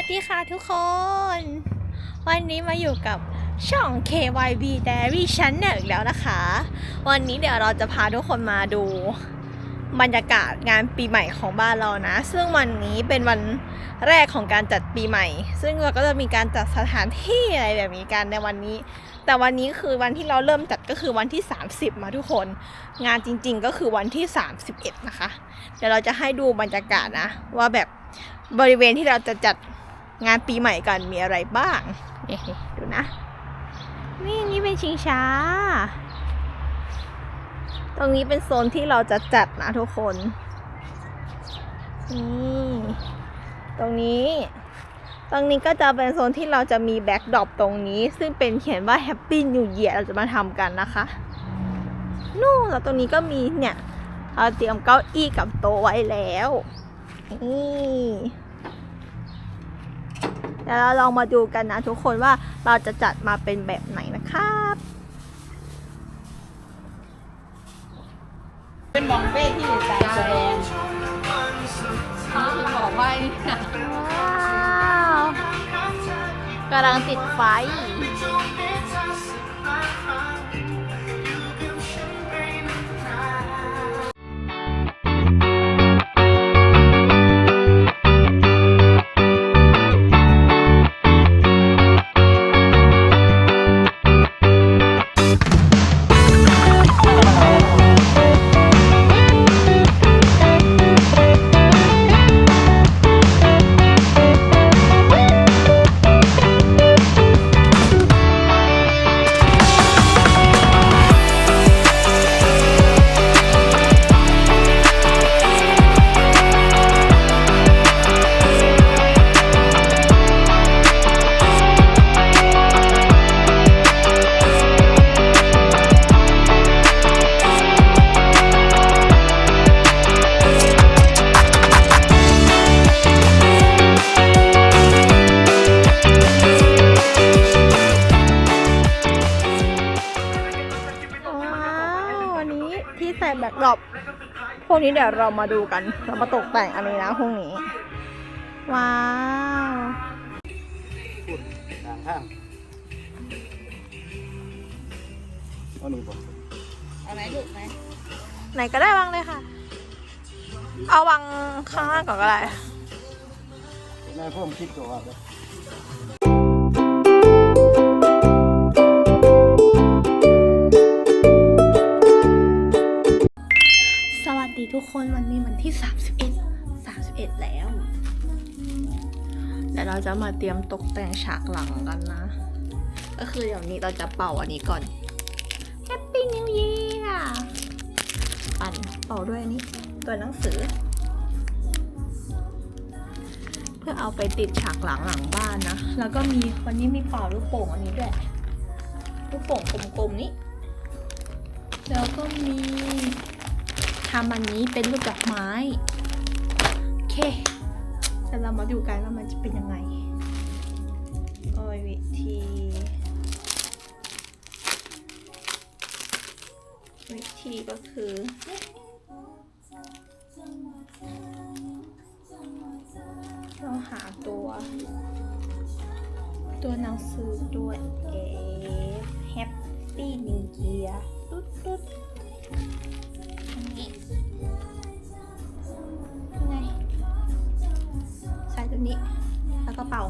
วัสดีค่ะทุกคน วันนี้มาอยู่กับช่อง KYB Diary Channel อีกแล้วนะคะ วันนี้เดี๋ยวเราจะพาทุกคนมาดูบรรยากาศงานปีใหม่ของบ้านเรานะ ซึ่งวันนี้เป็นวันแรกของการจัดปีใหม่ ซึ่งเราก็จะมีการจัดสถานที่อะไรแบบนี้กันในวันนี้ แต่วันนี้คือวันที่เราเริ่มจัดก็คือวันที่ 30 มาทุกคน งานจริง ๆ ก็คือวันที่ 31 นะคะ เดี๋ยวเราจะให้ดูบรรยากาศนะ ว่าแบบบริเวณที่เราจะจัด งานปีใหม่กันมีอะไรบ้างดูนะ นี่นี่เป็นชิงช้า ตรงนี้เป็นโซนที่เราจะจัดนะทุกคน นี่ตรงนี้ ตรงนี้ก็จะเป็นโซนที่เราจะมีแบ็กดรอปตรงนี้ ซึ่งเป็นเขียนว่า Happy New Year เราจะมาทำกันนะคะ นู่นแล้วตรงนี้ก็มีเนี่ยเราเตรียมเก้าอี้กับโต๊ะไว้แล้วนี่ เดี๋ยวเราลองมาดูกันนะทุกคนว่าเราจะจัดมาเป็นแบบไหนนะครับเป็นมองเป้ที่สายแสดงที่บอกว่าว้าวกำลังติดไฟ กนี้เดี๋ยวเรามาดูกัน เรามาตกแต่งอันนี้นะพวกนี้ ว้าวพูดทางข้างเอาหนึ่งก่อนเอาไหนลูกไหนไหนก็ได้วางเลยค่ะ เอาวางข้างล่างก่อนก็ได้แม่เพิ่มคิดตัวว่า คนวันนี้วันที่ 31 31 แล้ว เดี๋ยวเราจะมาเตรียมตกแต่งฉากหลังกันนะ ก็คือเดี๋ยวนี้เราจะเป่าอันนี้ก่อน Happy New Year ปั่นเป่าด้วยอันนี้ตัวหนังสือ เพื่อเอาไปติดฉากหลังหลังบ้านนะ แล้วก็มีวันนี้มีเป่าลูกโป่งอันนี้ด้วยลูกโป่งกลมๆนี้ แล้วก็มี ทำอันนี้เป็นรูปดอกไม้โอเคแต่เรามาดูกันว่ามันจะเป็นยังไงโอ้ยวิธีวิธีก็คือเราหาตัว ตัวหนังสือด้วย F Happy New Year ตุ๊ดตุ๊ด เป่า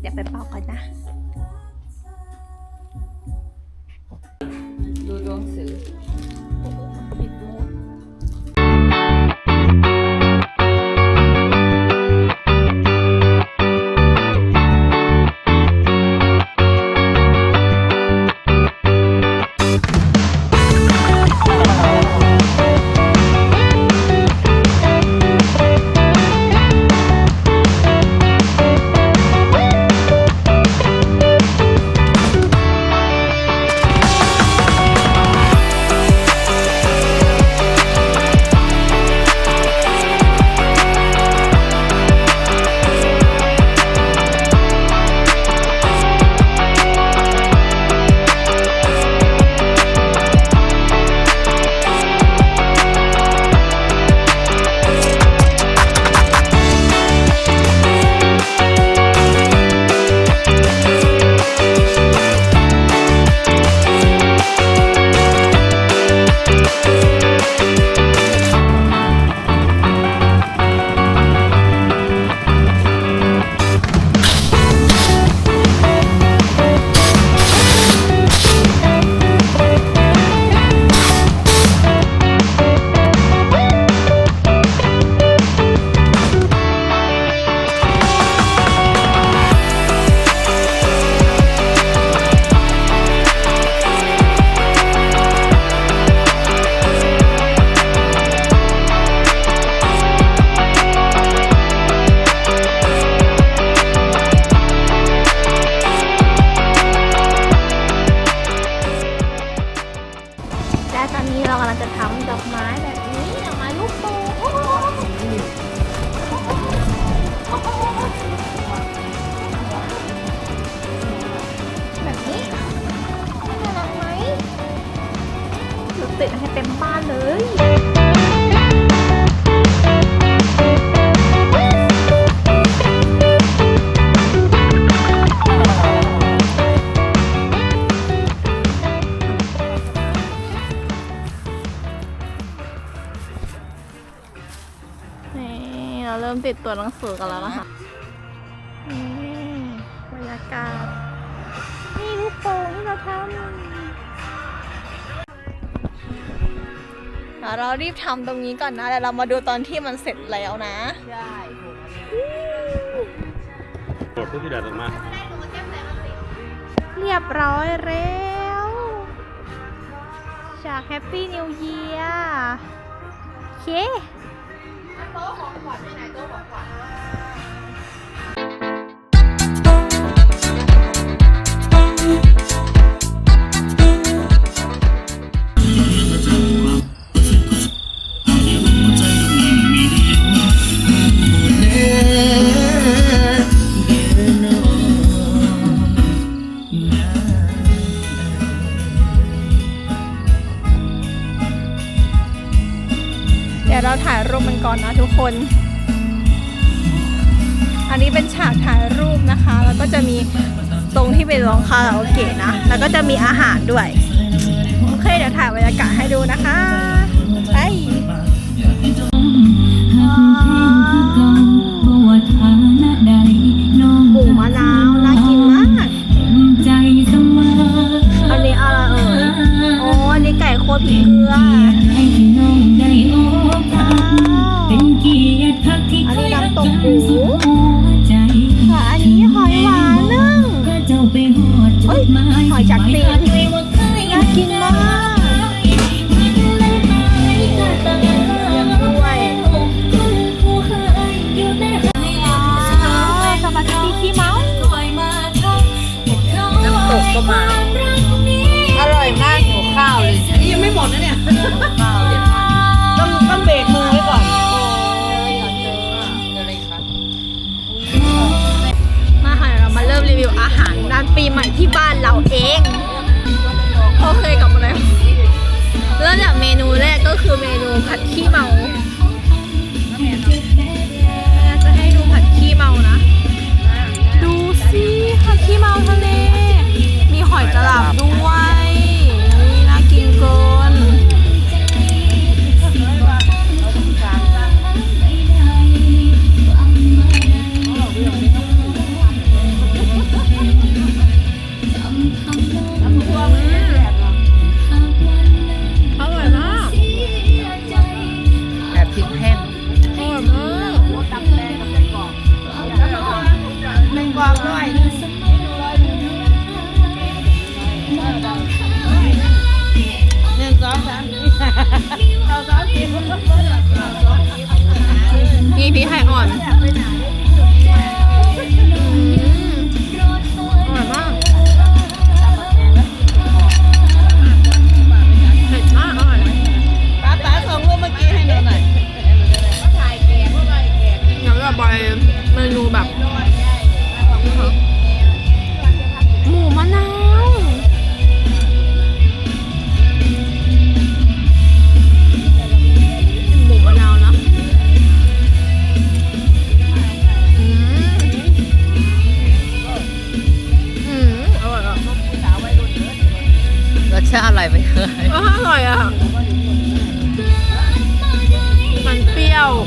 เดี๋ยวไปเป่ากันนะ ติดให้เต็มบ้านเลยนี่เราเริ่มติดตัวหนังสือกันแล้วนะคะ รารีบทำตรงนี้ก่อนนะเดี๋ยวเรามาดูตอนที่มันเสร็จแล้วนะใช่กดผู้ที่ดัดออกมาเรียบร้อยแล้วจากแฮปปี้นิวเยียร์โอเคเอนนะทุกคน อันนี้เป็นฉากถ่ายรูปนะคะ แล้วก็จะมีตรงที่เป็นร้องคาราโอเกะนะ แล้วก็จะมีอาหารด้วย โอเค เดี๋ยวถ่ายบรรยากาศให้ดูนะคะ ที่บ้านเราเอง โอเคกลับมาแล้วเริ่มจากเมนูแรกก็คือเมนูผัดขี้เมาจะให้ดูผัดขี้เมานะ ดูสิผัดขี้เมาทะเล มีหอยตลับด้วย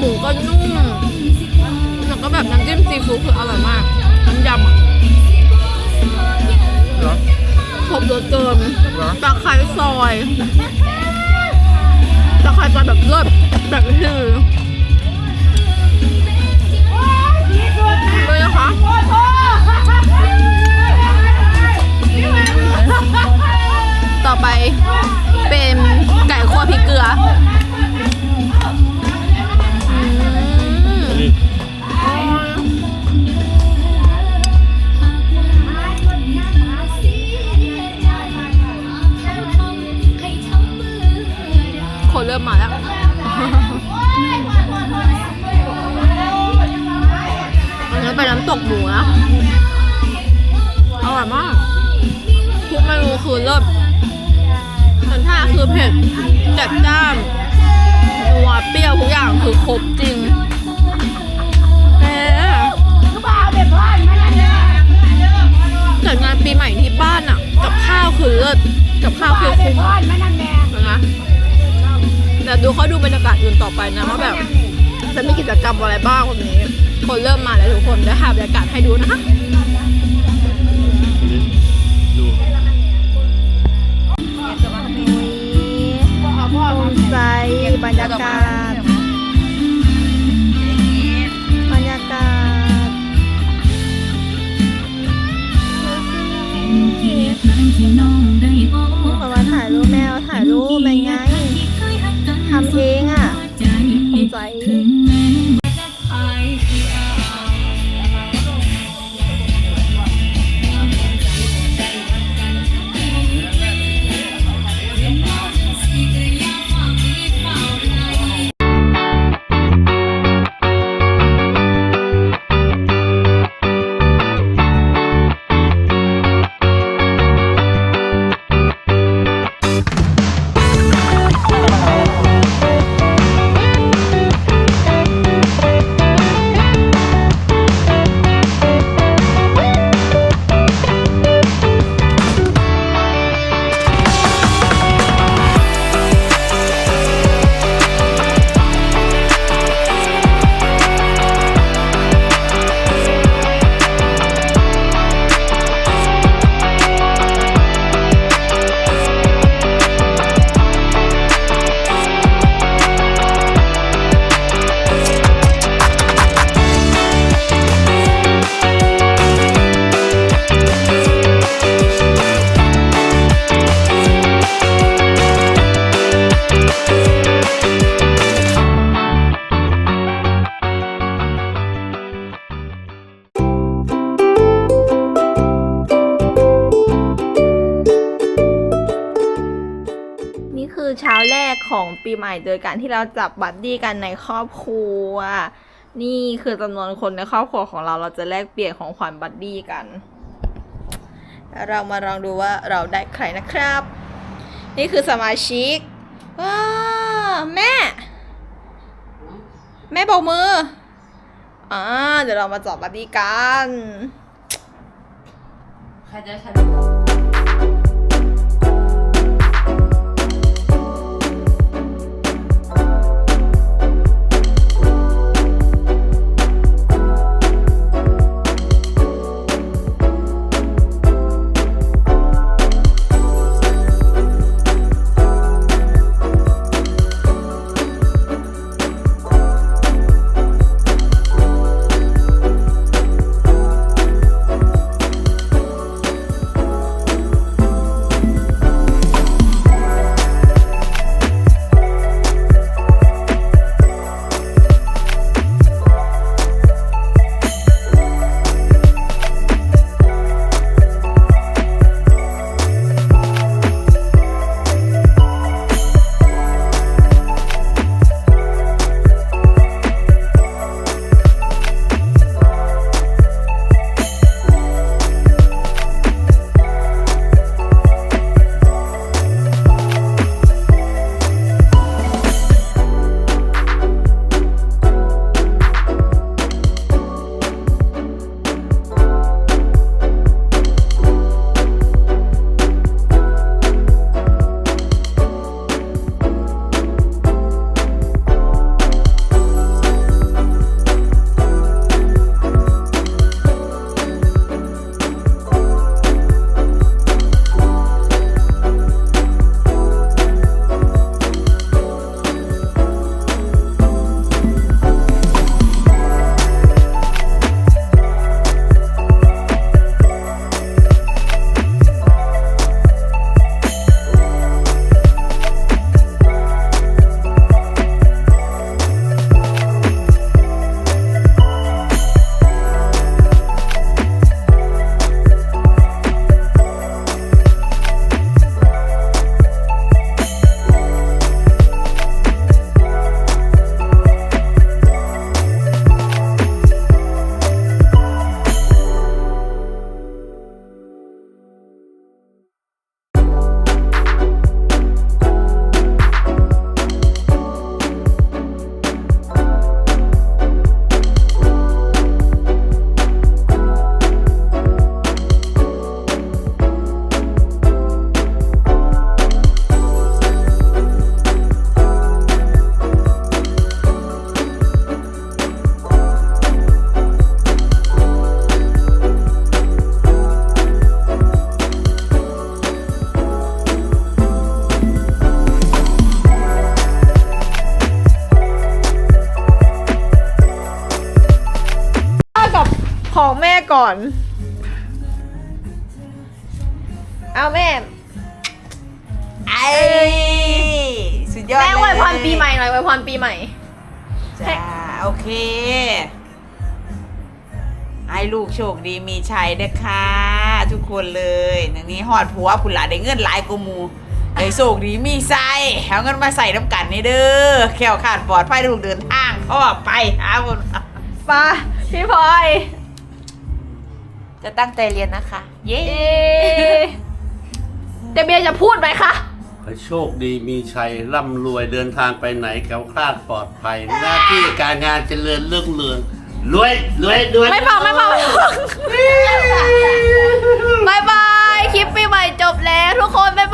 หมูก็นุ่มแล้วก็แบบน้ำจิ้มซีฟู้ดคืออร่อยมากน้ำยำอะเหรอครบรสเกินเหรอตะไคร้ซอยตะไคร้ซอยแบบเลิศแบบนี้เลยเลยนะคะ เผ็ดจัดจ้านนัวเปรี้ยวทุกอย่างคือครบจริงแต่จัดงานปีใหม่ที่บ้านอะ กับข้าวคือเลิศกับข้าวคือคุ้มนะเดี๋ยวดูเขาดูบรรยากาศอื่นต่อไปนะว่าแบบจะมีกิจกรรมอะไรบ้างวันนี้ คนเริ่มมาแล้วทุกคนเดี๋ยวหาบรรยากาศให้ดูนะคะ ภูมิ คือเช้าแรกของปีใหม่โดยการที่เราจับบัดดี้กันในครอบครัว นี่คือจำนวนคนในครอบครัวของเราเราจะแลกเปลี่ยนของขวัญบัดดี้กัน เรามาลองดูว่าเราได้ใครนะครับ นี่คือสมาชิกว้าแม่ แม่บอกมืออ่าเดี๋ยวเรามาจับบัดดี้กันใครจะใช้ ของแม่ก่อน เอาแม่ ไอ้สุดยอดแม่อวยพรเลยปีใหม่หน่อยอวยพรปีใหม่ จ้าโอเค ให้ลูกโชคดีมีชัยเด้อค่ะ ทุกคนเลยนังนี้หอดผัวผุนหลาได้เงินหลายกูมูได้โชคดีมีไส้เอาเงินมาใส่น้ำกันนี่เด้อแขวขาดปลอดภัยลูกเดินทางพ่อไปหาบุญไปะพี่พลอย จะตั้งใจเรียนนะคะ เย้เอ๊ะเดเบียร์จะพูดไหมคะขอโชคดีมีชัยร่ำรวยเดินทางไปไหนแคล้วคลาดปลอดภัย หน้าที่การงานเจริญเรื่องเรืองรวยรวยรวยไม่ฟังไม่ฟังไม่ฟังบายบาย คลิปปีใหม่จบแล้วทุกคนบ๊าย